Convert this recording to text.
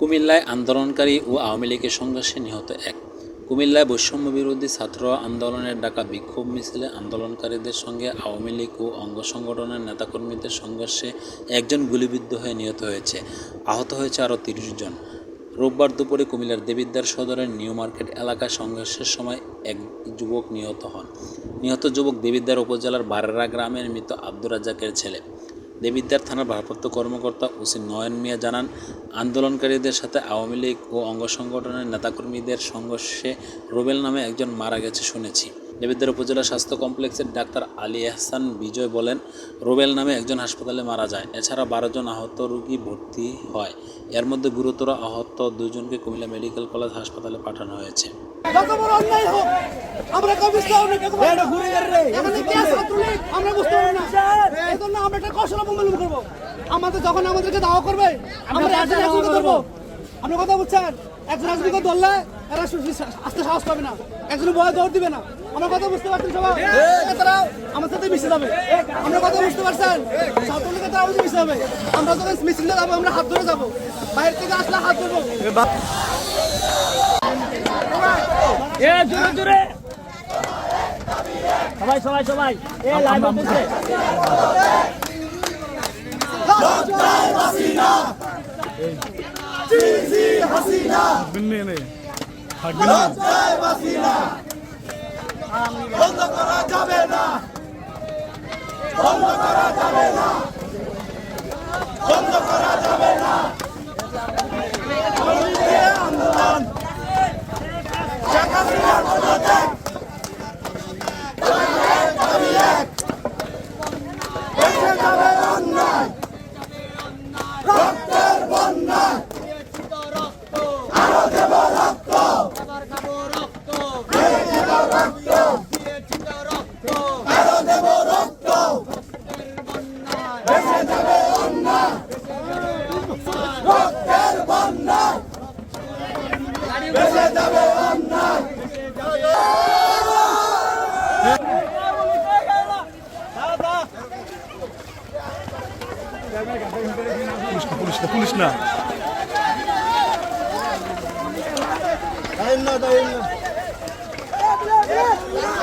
কুমিল্লায় আন্দোলনকারী ও আওয়ামী লীগের সংঘর্ষে নিহত এক। কুমিল্লায় বৈষম্য বিরোধী ছাত্র আন্দোলনের ডাকা বিক্ষোভ মিছিলে আন্দোলনকারীদের সঙ্গে আওয়ামী লীগ ও অঙ্গ সংগঠনের নেতাকর্মীদের সংঘর্ষে একজন গুলিবিদ্ধ হয়ে নিহত হয়েছে। আহত হয়েছে আরও তিরিশ জন। রোববার দুপুরে কুমিল্লার দেবিদ্বার সদরের নিউ মার্কেট এলাকায় সংঘর্ষের সময় এক যুবক নিহত হন। নিহত যুবক দেবিদ্বার উপজেলার বারেরা গ্রামের মৃত আব্দুর রাজ্জাকের ছেলে। দেবিদ্বার থানার ভারপ্রাপ্ত কর্মকর্তা ওসি নয়ন মিয়া জানান আন্দোলনকারীদের সাথে আওয়ামী লীগ ও অঙ্গ সংগঠনের নেতাকর্মীদের সংঘর্ষে রুবেল নামে একজন মারা গেছে শুনেছি। দেবিদ্বার উপজেলা স্বাস্থ্য কমপ্লেক্সের ডাক্তার আলী আহসান বিজয় বলেন রুবেল নামে একজন হাসপাতালে মারা যায় এছাড়া বারো জন আহত রোগী ভর্তি হয়। এর মধ্যে গুরুতর আহত দুজনকে কুমিল্লা মেডিকেল কলেজ হাসপাতালে পাঠানো হয়েছে। যত বড় অন্যায় হোক আমরা আমরা একটা কৌশল অবলম্বন করব। আমাদের যখন আমাদেরকে দাওয়া করবে আমরা একজন একজনকে ধরবো। আপনি কথা বুঝছেন? একজন একজনকে ধরলে এরা আসতে সাহস পাবে না। একজন বয়ে দৌড় দিবে না। আমরা কথা বুঝতে পারছেন সবাই? তারা আমার সাথে মিশে যাবে। আমরা কথা বুঝতে পারছেন? ছাত্রলীগের তারা আমাদের মিশে যাবে। আমরা যখন মিছিলে যাব আমরা হাত ধরে যাব। বাইরে থেকে আসলে হাত ধরবো। জোরে জোরে! সবাই সবাই সবাই। এ লাইভ হচ্ছে। বন্ধ অন্যায় রক্তের বন্যায় দেশে যাবে অন্যায় পুলিশ না।